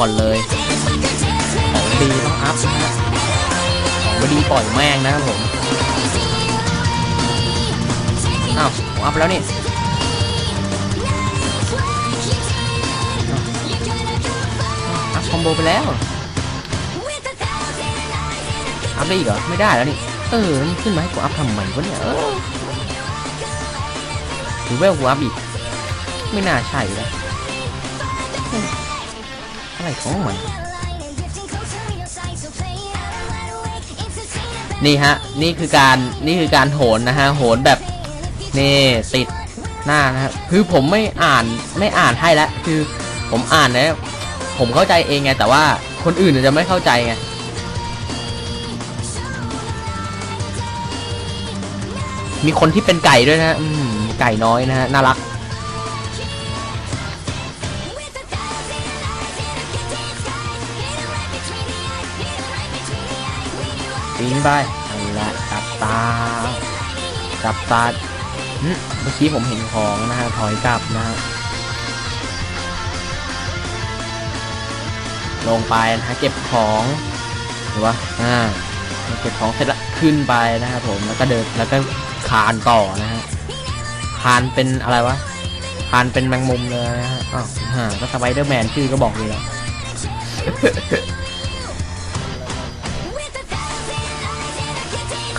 ก่อนเลยของดีต้องอัพนะฮะของไม่ดีปล่อยแม่งนะครับผม อ้าวผมอัพแล้วนี่ยอัพคอมโบไปแล้ว อัพได้อีกเหรอ ไม่ได้แล้วนี่ เออมันขึ้นมาให้กูอัพทำไมวะเนี่ยเออหรือว่ากูอัพอีก ไม่น่าใช่นะเฮ้ย อะไรของมันนี่ฮะ นี่คือการนี่คือการโหนนะฮะโหนแบบนี่ติดหน้านะครับคือผมไม่อ่านไม่อ่านให้แล้วคือผมอ่านนะผมเข้าใจเองไงแต่ว่าคนอื่นอาจจะไม่เข้าใจไงมีคนที่เป็นไก่ด้วยนะไก่น้อยนะฮะน่ารัก ปีนไปนั่นแหละจับตาจับตาหึเมื่อกี้ผมเห็นของนะฮะถอยกลับนะฮะลงไปนะฮะเก็บของหรือว่าอ่าเก็บของเสร็จแล้วขึ้นไปนะครับผมแล้วก็เดินแล้วก็คานต่อนะฮะคานเป็นอะไรวะคานเป็นแมงมุมเลยนะฮะอ้าวฮ่าก็สไปเดอร์แมนชื่อก็บอกเลยแล้ว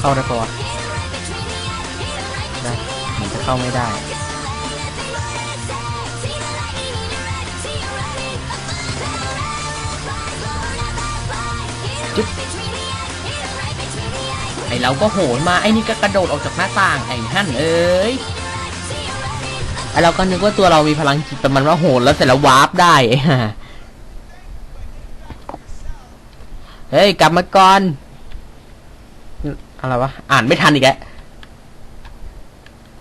เข้าได้ปะวะได้เหมือนจะเข้าไม่ได้จุ๊บไอเราก็โหนมาไอ้นี่ก็กระโดดออกจากหน้าต่างไอ้หั่นเอ้ยไอเราก็นึกว่าตัวเรามีพลังจิตแต่มันว่าโหนแล้วเสร็จแล้ววาร์ปได้ไอ้ห่าเฮ้ยกลับมาก่อน อะไรวะ อ่านไม่ทันอีกแล้ว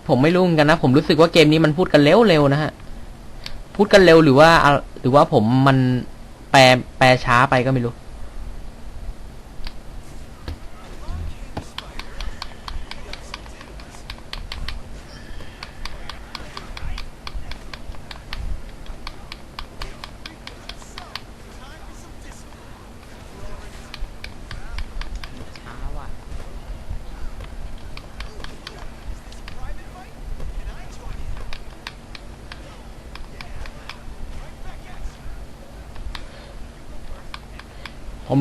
ผมไม่รู้เหมือนกันนะ ผมรู้สึกว่าเกมนี้มันพูดกันเร็วๆนะฮะ พูดกันเร็วหรือว่า หรือว่าผมมันแปลแปลช้าไปก็ไม่รู้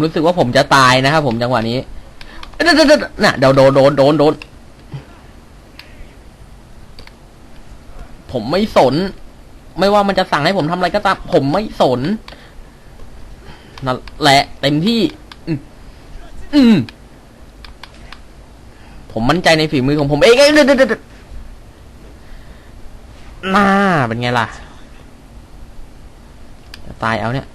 รู้สึกว่าผมจะตายนะครับผมจังหวะนี้เอ้ยเดี๋ยวเด็ดน่ะเดี๋ยวโดนโดนโดนโดนผมไม่สน ไม่ว่ามันจะสั่งให้ผมทำอะไรก็ตามผมไม่สนนั่นแหละเต็มที่ อืมผมมั่นใจในฝีมือของผมเองเอ้ยเดี๋ยวเดี๋ยวเดี๋ยวน่าเป็นไงล่ะจะตายเอาเนี่ย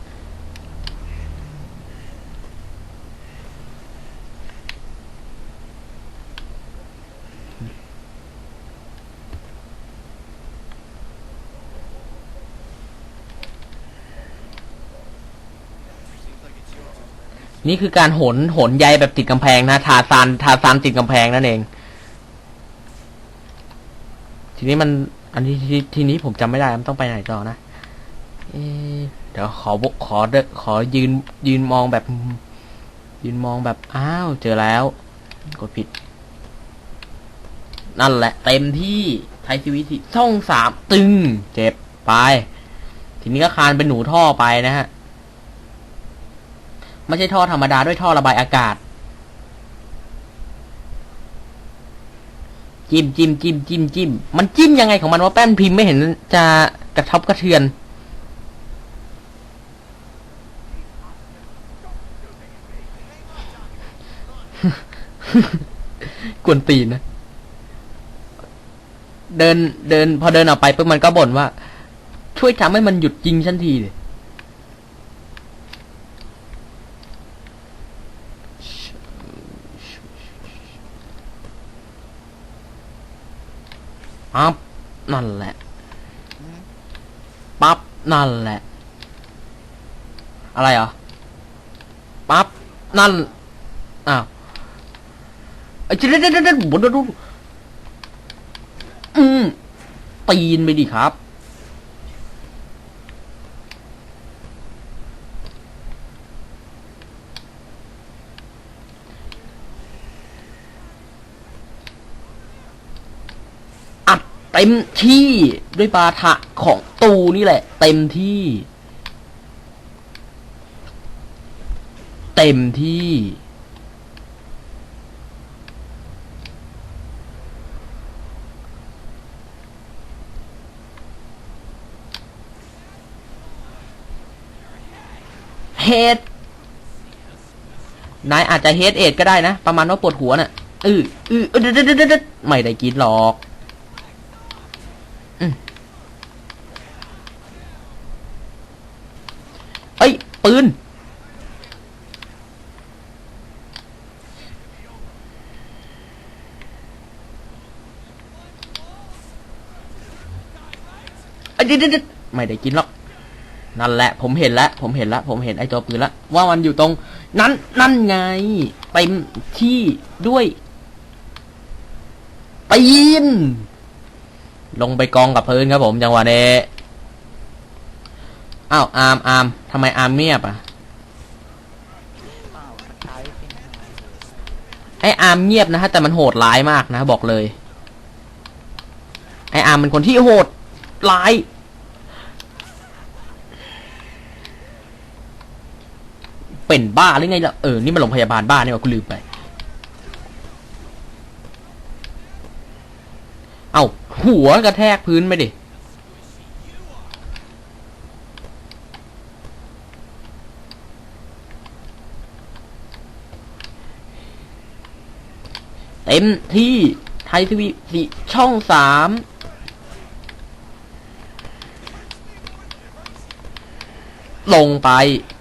นี่คือการโหนโหนใยแบบติดกำแพงนะทาซานทาซานติดกำแพงนั่นเอง ทีนี้มัน อันนี้ทีทีนี้ผมจำไม่ได้มันต้องไปไหนต่อนะเอเดี๋ยวขอขอเดขอยืนยืนมองแบบ ยืนมองแบบอ้าวเจอแล้ว กดผิด นั่นแหละ เต็มที่ไทยทีวีสิช่องสามตึง เจ็บไป ทีนี้ก็คานเป็นหนูท่อไปนะฮะ ไม่ใช่ท่อธรรมดาด้วยท่อระบายอากาศ จิ้มจิ้มจิ้มจิ้มจิ้มมันจิ้มยังไงของมันว่าแป้นพิมพ์ไม่เห็นจะกระทบกระเทือน กวนตีนนะเดินเดิน พอเดินออกไปปุ๊บมันก็บ่นว่า ช่วยทำให้มันหยุดยิงฉันทีเลย ปั๊บนั่นแหละ ปั๊บนั่นแหละ อะไรเหรอ ปั๊บนั่น อ้าวไอ้เจ๊เด็ดเด็ดเด็ดบนดูอืมตีนไปดิครับ เต็ มที่ด้วยปาฐะของตูนี่แหละ เต็มที่ เต็มที่ เฮดนายอาจจะเฮดเอดก็ได้นะ ประมาณว่าปวดหัวน่ะอืออือเด็ดเด็ดเด็ดไม่ได้กินหรอกอืมเอ้ย ปืนเอ้เด็ดเด็ดไม่ได้กินหรอก นั่นแหละ ผมเห็นแล้ว ผมเห็นแล้ว ผมเห็นไอ้ตัวปืนแล้ว ว่ามันอยู่ตรง นั้น นั่นไง เต็มที่ด้วยปีนลงไปกองกับพื้นครับผมจังหวะนี้ อ้าวอาร์มอาร์มทำไมอาร์มเงียบอะไออาร์มเงียบนะฮะแต่มันโหดร้ายมากนะบอกเลย ไออาร์มเป็นคนที่โหดร้ายเป็นบ้าหรือไงล่ะเออนี่มันโรงพยาบาลบ้านี่ว่ากูลืมไป เอาหัวกระแทกพื้นไปดิ เต็มที่ไทยทีวีสีช่องสามลงไป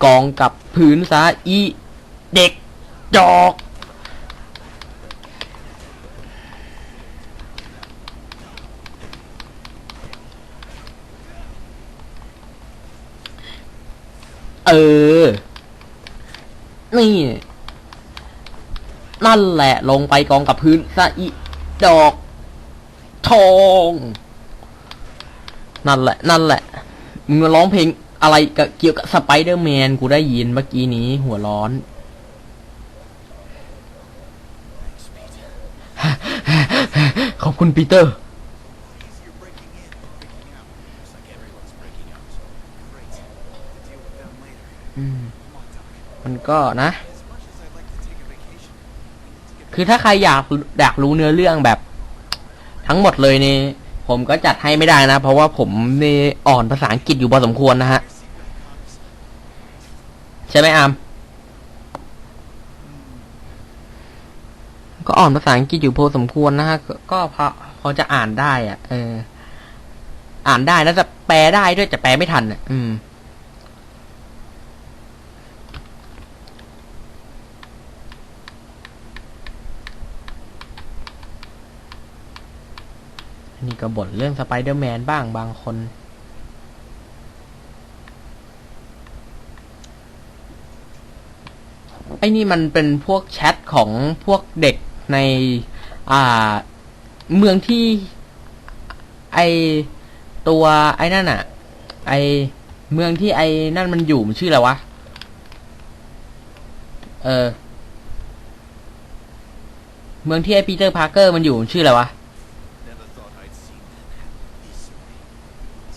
กองกับพื้นซะอีเด็กจอกเออ นี่ นั่นแหละ ลงไปกองกับพื้นซะอีดอก ทอง นั่นแหละ นั่นแหละ มึงมาร้องเพลงอะไรกับเกี่ยวกับสไปเดอร์แมนกูได้ยินเมื่อกี้นี้ หัวร้อนขอบคุณปีเตอร์ You're breaking in, breaking out. คือถ้าใครอยากอยากรู้เนื้อเรื่องแบบ ทั้งหมดเลยนี่ผมก็จัดให้ไม่ได้นะ เพราะว่าผมนี่อ่อนภาษาอังกฤษอยู่พอสมควรนะฮะ ใช่ไหมอามก็อ่อนภาษาอังกฤษอยู่พอสมควรนะฮะ ก็พอพอจะอ่านได้อะเออ อ่านได้แล้วจะแปลได้ด้วยจะแปลไม่ทันอะ อืม ก็บ่นเรื่องสไปเดอร์แมนบ้างบางคน ไอ้นี่มันเป็นพวกแชทของพวกเด็กใน อ่า เมืองที่ไอตัวไอ้นั่นอะไอเมืองที่ไอ้นั่นมันอยู่มันชื่ออะไรวะ เออ เมืองที่ไอปีเตอร์พาร์เกอร์มันอยู่มันชื่ออะไรวะ Never thought I'd see that happen this way.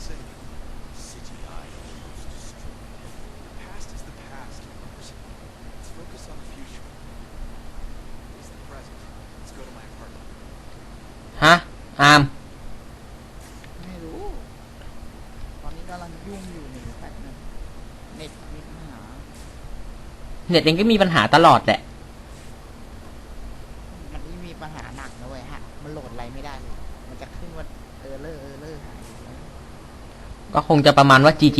Say, City Isle was destroyed. The past is the past, of course. Let's focus on the future. It's the present. Let's go to my apartment. ฮะ อาม ไม่รู้ ตอนนี้กำลังยุ่งอยู่หนึ่งแป๊บนึงเน็ตมีปัญหา เน็ตเองก็มีปัญหาตลอดแหละ มันนี่มีปัญหาหนักนะเว้ยฮะ มันโหลดอะไรไม่ได้เลยมันจะขึ้นว่าเออเลอร์เออเลอร์หายไปแล้วก็คงจะประมาณว่า GG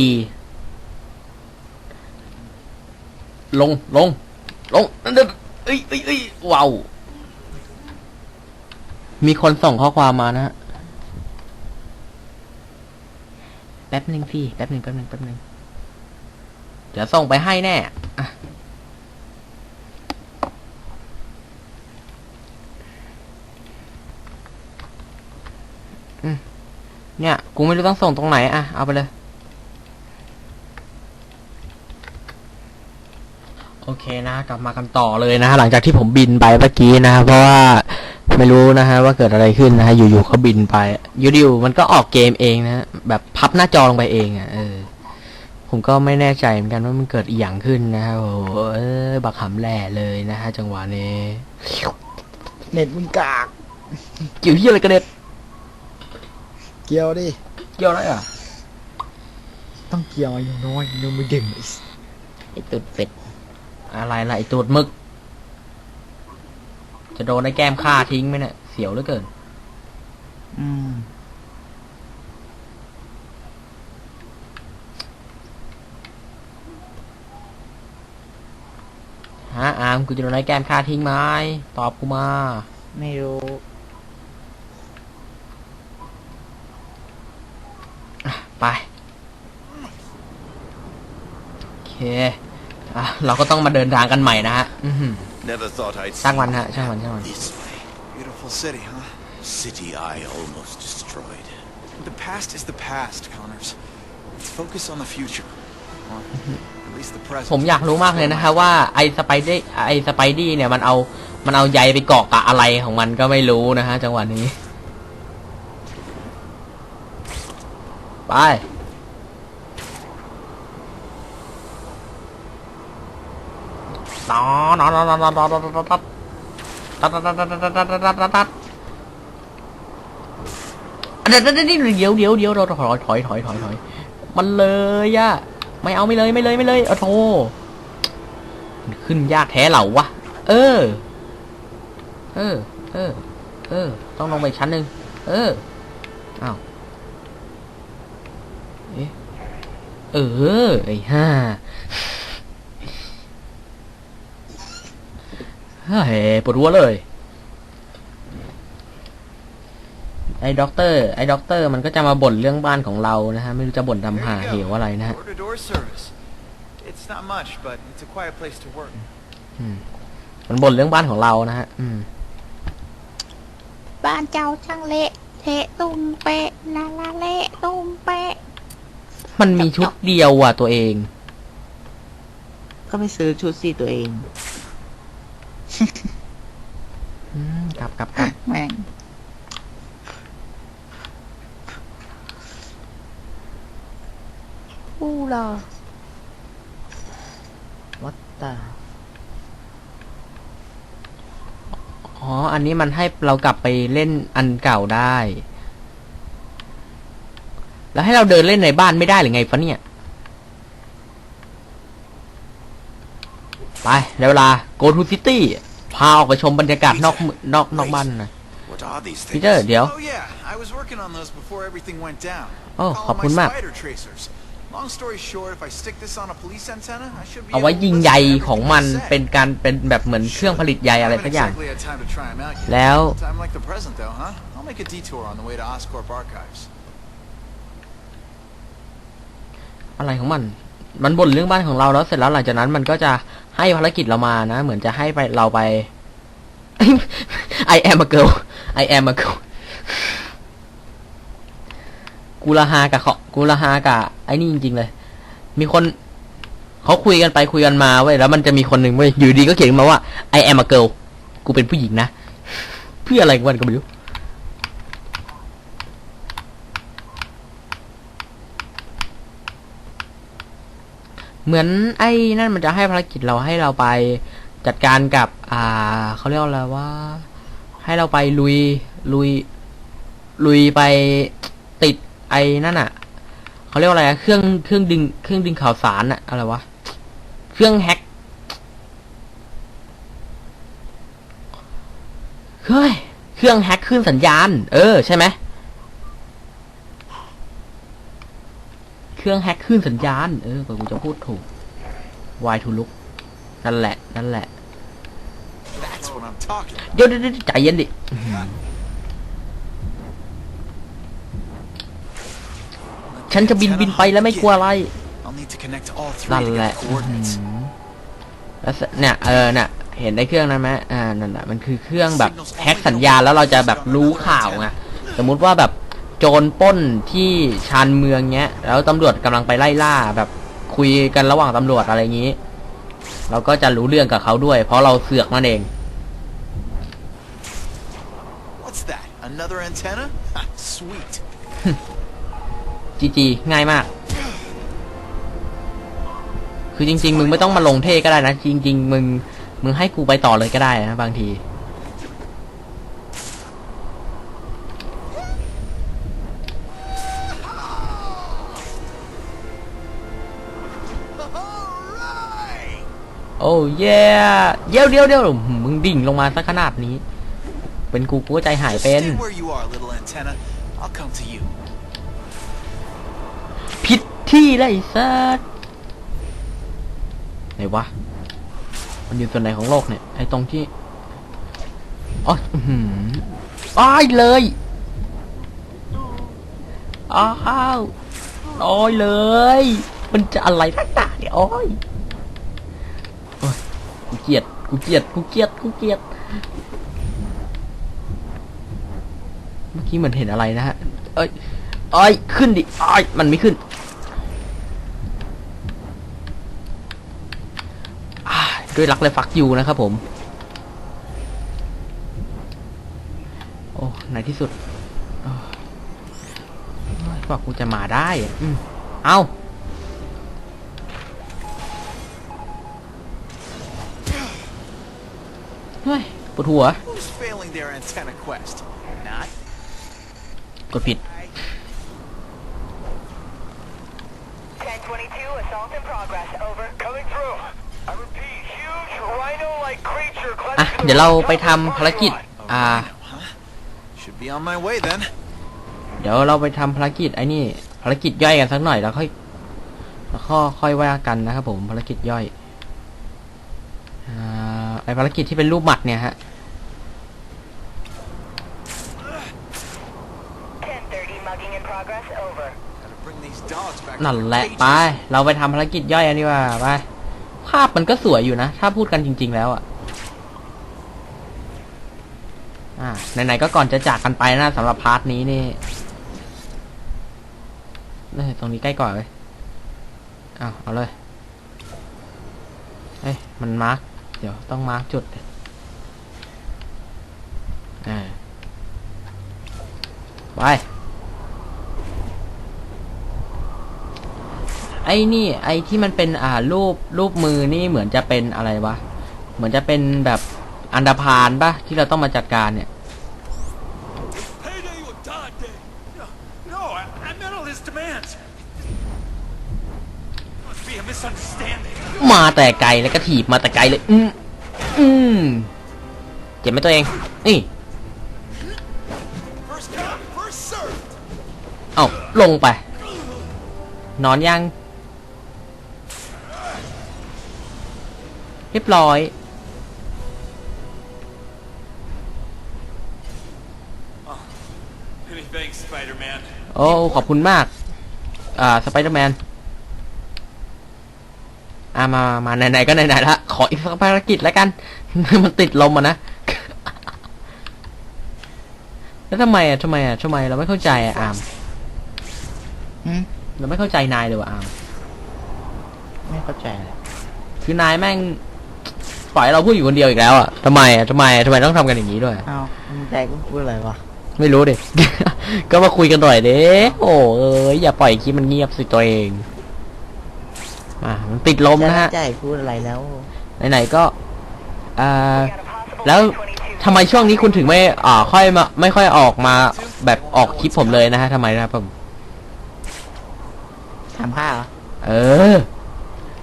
ลงลง ลงนั่นเด้อเอ้ยเอ้ยเอ้ยว้าวมีคนส่งข้อความมานะฮะแป๊บหนึ่งพี่แป๊บหนึ่งแป๊บหนึ่งแป๊บหนึ่งเดี๋ยวส่งไปให้แน่อะ เนี่ย กูไม่รู้ต้องส่งตรงไหนอะ เอาไปเลย โอเคนะ กลับมากันต่อเลยนะ หลังจากที่ผมบินไปเมื่อกี้นะ เพราะว่าไม่รู้นะฮะว่าเกิดอะไรขึ้นนะฮะ อยู่ๆเขาบินไปอยู่ๆมันก็ออกเกมเองนะฮะแบบพับหน้าจอลงไปเองอะเออ ผมก็ไม่แน่ใจเหมือนกันว่ามันเกิดอีหยังขึ้นนะฮะโอ้โหเออบักหำแหล่เลยนะฮะจังหวะนี้ เน็ตมึงกาก เกี่ยวเหียอะไรกันเด็ด เกี่ยวดิ เกี่ยวอะไรอะ ต้องเกี่ยวอย่างน้อยยังไม่เด่งไอ้สไอตูดเป็ด อะไรล่ะไอตูดหมึก จะโดนไอ้แก้มฆ่าทิ้งไหมเนี่ย เสียวเหลือเกิน อืม ฮะอามกูจะโดนไอ้แก้มฆ่าทิ้งไหมตอบกูมา ไม่รู้ ไปโอเคอะเราก็ต้องมาเดินทางกันใหม่นะฮะอื้อหือ Never thought I'd ช่าง see มันฮะช่างมันช่างมัน this way. Beautiful city, huh? City I almost destroyed. The past is the past, Connors. Let's focus on the future. Or at least the present. ผมอยากรู้มากเลยนะฮะว่าไอ้สไปดี้ไอ้สไปดี้เนี่ยมันเอามันเอาใยไปเกาะกับอะไรของมันก็ไม่รู้นะฮะจังหวะนี้ ไป นอนอนอนอนอนอนอนตัดตัดตัดตัดตัดตัดตัดตัดตัดตัดเดี๋ยวเดี๋ยวเดี๋ยวเดี๋ยวเดี๋ยวเราถอยถอยถอยถอยถอยมันเลยอะไม่เอาไม่เลยไม่เลยไม่เลยเอาโธมันขึ้นยากแท้เหล่าวะเออ เออ เออ เออ ต้องลงไปอีกชั้นหนึ่งเอออ้าวเอ๊ะ เออ ไอ้ห่าเฮ้ยปวดหัวเลย ไอ้ด็อกเตอร์ ไอ้ด็อกเตอร์มันก็จะมาบ่นเรื่องบ้านของเรานะฮะ ไม่รู้จะบ่นทำหาเหวอะไรนะฮะ Door-to-door service. It's not much, but it's a quiet place to work. อืมมันบ่นเรื่องบ้านของเรานะฮะ อืม บ้านเจ้าช่างเละ เทะตุ้มเปะลาลาเละตุ้มเปะ มันมีชุดเดียวอะตัวเอง ก็ไปซื้อชุดสีตัวเองอืมกลับกลับกลับแม่งอู้ลาวัตตาอ๋อ อันนี้มันให้เรากลับไปเล่นอันเก่าได้ แล้วให้เราเดินเล่นในบ้านไม่ได้หรือไงฟะเนี่ย ไปได้เวลา go to city พาออกไปชมบรรยากาศนอกเมืองนอกนอกบ้านหนะ What are these พี things? เตอร์เดี๋ยว Oh yeah, I was working on those before everything went down. โอ้ Call ขอบ them คุณ my มาก spider tracers. Long story short, if I stick this on a police antenna, I should be เอาไว้ able to ยิง listen ใย to everything ของมัน they say. เป็นการเป็นแบบเหมือนเครื่องผลิตใยอะไร I สัก haven't อย่าง exactly had time to try 'em out yet. แล้ว Time like the present, though, huh? I'll make a detour on the way to Oscorp Archives. อะไรของมัน มันบ่นเรื่องบ้านของเราแล้วเสร็จแล้วหลังจากนั้นมันก็จะให้ภารกิจเรามานะ เหมือนจะให้ไปเราไป I am a girl I am a girl กูละฮากับเขากูละฮากับไอ้นี่จริง ๆ เลย มีคนเขาคุยกันไปคุยกันมาเว้ยแล้วมันจะมีคนหนึ่งเว้ยอยู่ดีก็เขียนมาว่า I am a girl กูเป็นผู้หญิงนะ เพื่ออะไรกันก็ไม่รู้ เหมือนไอ้นั่นมันจะให้ภารกิจเราให้เราไปจัดการกับ อ่าเขาเรียกว่าอะไรว่า ให้เราไปลุยลุย ลุยไปติดไอ้นั่นอะเขาเรียกว่าอะไรอะเครื่องเครื่องดึงเครื่องดึงข่าวสารอะอะไรวะเครื่องแฮกเฮ้ยเครื่องแฮกคลื่นสัญญาณ เออใช่ไหม เครื่องแฮ็กคลื่นสัญญาณ เออกว่ากูจะพูดถูก วายทูลุกนั่นแหละ นั่นแหละ That's what I'm talking about. เดี๋ยวเดี๋ยวเดี๋ยวใจเย็นดิอื้อหือฉันจะบินบินไปแล้วไม่กลัวอะไร I'll need to connect all three นั่น to แห get ละ the coordinates. อื้อหือแล้วสเนี่ยเออเนี่ยเห็นไอ้เครื่องนั้นไหมอ่า นั่นแหละมันคือเครื่องแบบแฮ็กสัญญาณแล้วเราจะแบบรู้ข่าวไง สมมุติว่าแบบ โจรปล้นที่ชานเมืองเงี้ย แล้วตำรวจกำลังไปไล่ล่าแบบคุยกันระหว่างตำรวจอะไรอย่างนี้ เราก็จะรู้เรื่องกับเขาด้วย เพราะเราเสือกนั่นเอง Another antenna? Ha, Sweet. จีจีง่ายมาก คือจริง ๆ มึงไม่ต้องมาลงเท่ก็ได้นะ จริง ๆ มึงมึงให้กูไปต่อเลยก็ได้นะบางที โอ้เย่เดี๋ยวเดี๋ยวเดี๋ยวมึงดิ่งลงมาสักขนาดนี้ เป็นกูกูก็ใจหาย Just เป็น stay where you are, little antenna. I'll come to you. ผิดที่เลยสัสไหนวะ มันอยู่ส่วนไหนของโลกเนี่ย ไอ้ตรงที่อ๋ออื้อหืออ้ายเลยอ้าวโอ้ยเลย มันจะอะไรนักหนาเนี่ยโอ้ยโอ้ยกูเกูเกลียดกูเกลียดกูเกลียด เมื่อกี้เหมือนเห็นอะไรนะฮะ เอ้ยเอ้ยขึ้นดิเอ้ยมันไม่ขึ้นด้วยรักและฟักยูนะครับผม โอ้ในที่สุดโอ้ยกว่ากูจะมาได้ อืมเอาเฮ้ยปวดหัว Who's failing their antenna quest? Not กดผิด 1022, assault in progress, over. Coming through. I repeat, huge rhino-like creature อะ clutching เดี๋ยวเราไปทำภารกิจ a อ่า rhino, huh? Should be on my way then. เดี๋ยวเราไปทำภารกิจไอ้นี่ ภารกิจย่อยกันสักหน่อยแล้วค่อยแล้วก็ค่อยว่ากันนะครับผมภารกิจย่อยอ่าไอภารกิจที่เป็นรูปหมัดเนี่ยฮะ 1030, mugging in progress, over. Gotta bring these dogs back. นั่น to แห their ละไป cages. เราไปทำภารกิจย่อยอันนี้ว่าไปภาพมันก็สวยอยู่นะ ถ้าพูดกันจริง ๆ แล้วอะอ่าไหนๆก็ก่อนจะจากกันไปนะสำหรับพาร์ทนี้นี่เอ้ยตรงนี้ใกล้กว่าเลยอ้าวเอาเลยเอ้ย มันมาร์ก เดี๋ยวต้องมาร์กจุดอ่าไป ไอ้นี่ ไอ้ที่มันเป็นอ่ารูปรูปมือนี่เหมือนจะเป็นอะไรวะ เหมือนจะเป็นแบบอันดาพานปะที่เราต้องมาจัดการเนี่ย มาแต่ไกลแล้วก็ถีบมาแต่ไกลเลย อืมอืมเจ็บไหมตัวเอง นี่ First come, first served. เอ้าลงไป นอนยัง เรียบร้อย Many thanks, Spider-Man. โอ้ ขอบคุณมาก อ่า สไปเดอร์แมน อ่ามามาไหนๆก็ไหนๆละขออีกสักภารกิจแล้วกัน มันติดลมอะนะ แล้วทำไมอะทำไมอะทำไมเราไม่เข้าใจอะอามหืมเราไม่เข้าใจนายเลยว่ะอามไม่เข้าใจเลยคือนายแม่งปล่อยให้เราพูดอยู่คนเดียวอีกแล้วอะทำไมอะทำไมทำไมต้องทำกันอย่างนี้ด้วยอ้าวมึงใจกูพูดอะไรวะไม่รู้ดิ ก็มาคุยกันหน่อยเด้โอ้เอ้ยอย่าปล่อยคลิปมันเงียบสิตัวเอง มามันติดลมนะฮะใจพูดอะไรแล้วไหนๆก็อ่า Got a possible แล้ว 1022. ทำไมช่วงนี้คุณถึงไม่อ่าค่อยมาไม่ค่อยออกมาแบบออกคลิปผมเลยนะฮะทำไมนะครับผมถามข้าเหรอเออ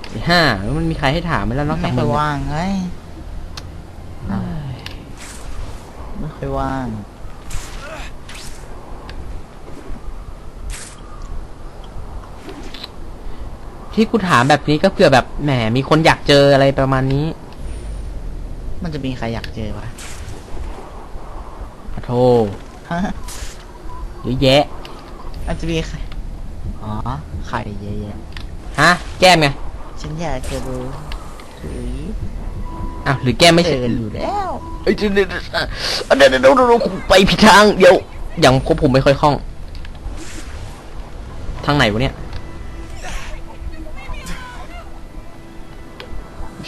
ไอ้ห้าแล้วมันมีใครให้ถามไหมแล้วนอกจากไม่มึค่อยงว่างไงไม่ค่อยว่าง ที่กูถามแบบนี้ก็เผื่อแบบแหมมีคนอยากเจออะไรประมาณนี้ มันจะมีใครอยากเจอวะขอโทษฮะเยอะแยะมันจะมีใคร อ๋อไข่เยอะแยะฮะ แก้มไงฉันอยากจะรู้ถุยอ้าวหรือแก้มไม่เจใช่อกันอยู่แล้วเอ้ยเดี๋ยวเดี๋ยวเดี๋ยวเดี๋ยวเดี๋ยวเดี๋ยวเดี๋ยวไปผิดทางเดี๋ยวยังควบคุมไม่ค่อยคล่อง ทางไหนวะเนี่ย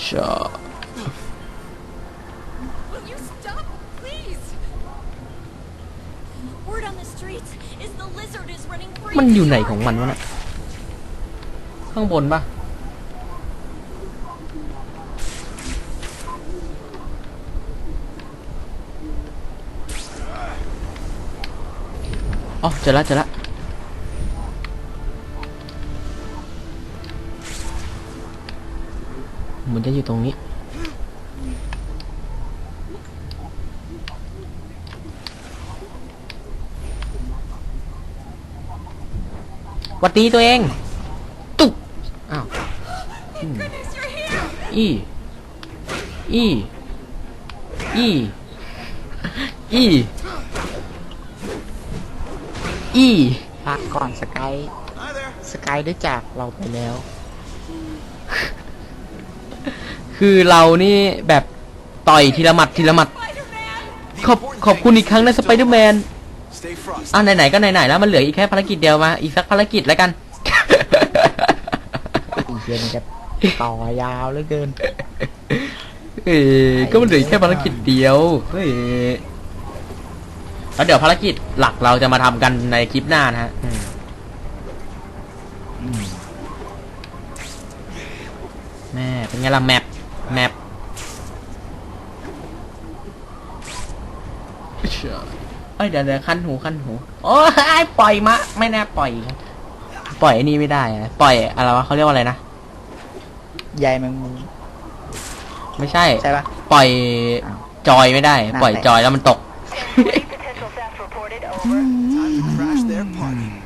ชอ Will you stop, please? streets is the lizard is running free. มันอยู่ไหนของมันวะน่ะข้างบนปะอ๋อเจอละเจอละ มือนจะอยู่ตรงนี้ วัดดีตัวเอง ตุ๊บอ้าวอี อี อี อี อีพักก่อนสกาย สกายได้จากเราไปแล้ว คือเรานี่แบบต่อยทีละหมัดทีละหมัด Spider-Man. The ขอบ important ขอบคุณ thing อีกครั้งนะ is สไปเดอร์แมน Stay frosty. อะไหนๆก็ไหนๆแล้วมันเหลืออีกแค่ภารกิจเดียวมาอีกสักภารกิจแล้วกันอีเย็นจะต่อยาวเหลือเกิน เอ้ยก็มันเหลืออกแค่ภารกิจเดียวเฮ้ยแล้วเดี๋ยวภารกิจหลักเราจะมาทำกันในคลิปหน้านะฮะอืมแม่เป็นไงล่ะแมป แมปเอ้ยเดี๋ยวเดี๋ยวคันหูคันหู โอ้ยปล่อยมะ ไม่น่าปล่อย ปล่อยไอ้นี่ไม่ได้อะปล่อยอะไรวะเขาเรียกว่าอะไรนะ ใยแมงมุมไม่ใช่ ใช่ปะ ปล่อยอ้าวจอยไม่ได้น่าปล่อยแปลกจอยแล้วมันตก Three potential theft reported. Over. Time to crash their party.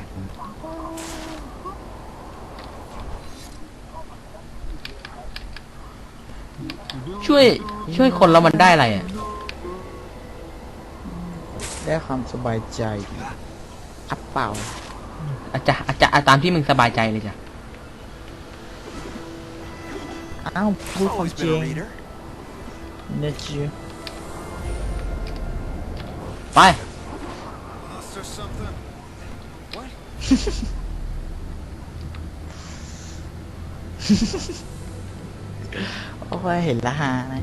ช่วย ช่วยคนแล้วมันได้อะไรอะได้ความสบายใจอัปเปล่าอาจจะอาจจะตามที่มึงสบายใจเลยจ้ะอ้าวพูดความ Always จริ been ง a reader. นะจีไป Lost or something? What? โอ้ยเห็นละฮานะ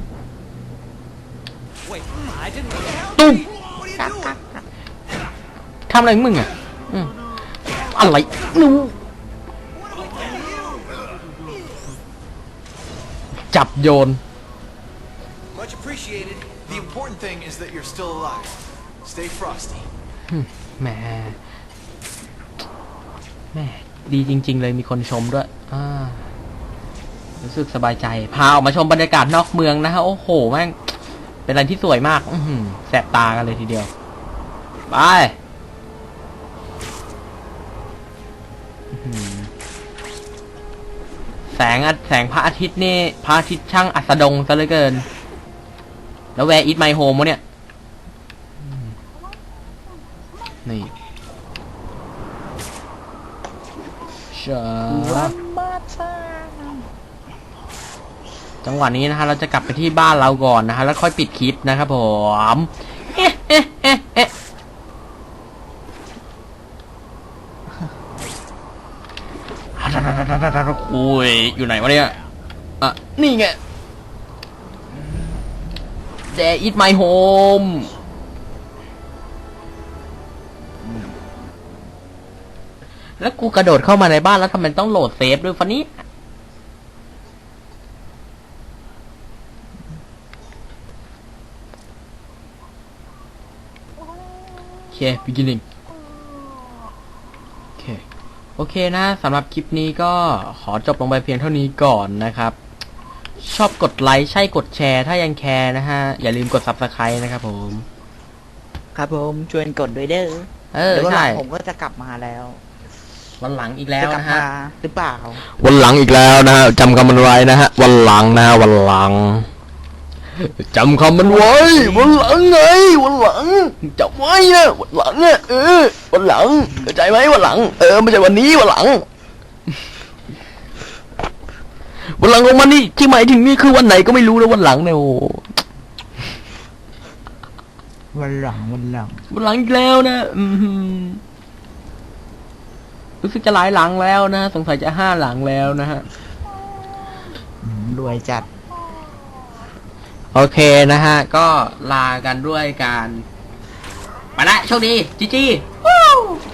Wait, I didn't. ตุ้ม What are you กัก doing? กักกักทำอะไรของมึงอะอืมอะไรนูจับโยน Much appreciated. The important thing is that you're still alive. Stay frosty. แหมแหมดีจริง ๆ เลยมีคนชมด้วยอ่า รู้สึกสบายใจ พาออกมาชมบรรยากาศนอกเมืองนะฮะโอ้โหแม่งเป็นอะไรที่สวยมาก อื้อหือแสบตากันเลยทีเดียว ไปแสงแสงพระอาทิตย์นี่พระอาทิตย์ช่างอัสดงซะเหลือเกิน แล้วแวร์อิทไมโฮมวะเนี่ย นี่ชา วันมาทา จังหวะนี้นะฮะเราจะกลับไปที่บ้านเราก่อนนะฮะแล้วค่อยปิดคลิปนะครับผมเอ๊ะเอ๊ะเอ๊ะเอ๊ะคุยอยู่ไหนวะเนี่ยอะนี่ไง There is my home แล้วกูกระโดดเข้ามาในบ้านแล้วทำไมต้องโหลดเซฟด้วยฟันนี้ โอเค beginning โอเคโอเคนะสำหรับคลิปนี้ก็ขอจบลงไปเพียงเท่านี้ก่อนนะครับ ชอบกดไลค์ใช่กดแชร์ถ้ายังแคร์นะฮะ อย่าลืมกด subscribe นะครับผม ครับผมชวนกดด้วยเด้อเออเดี๋ยววันหลัใช่งผมก็จะกลับมาแล้ววันหลังอีกแล้วจะกลับนะฮะ มาหรือเปล่า วันหลังอีกแล้วนะฮะจำคำมันไว้นะฮะ วันหลังนะฮะ วันหลัง จำคำมันไว้ วันหลังไงวันหลังจำไว้นะวันหลังอะเออวันหลังเข้าใจไหมวันหลัง เออไม่ใช่วันนี้วันหลัง วันหลังของมันนี่ที่หมายถึงนี่คือวันไหนก็ไม่รู้แล้ววันหลังเนี่ยโอ้วันหลังวันหลังวันหลังอีกแล้วนะอืมหือรู้สึกจะหลายหลังแล้วนะสงสัยจะห้าหลังแล้วนะฮะอืมรวยจัด โอเคนะฮะ ก็ลากันด้วยการ ไปละโชคดีจีจีว้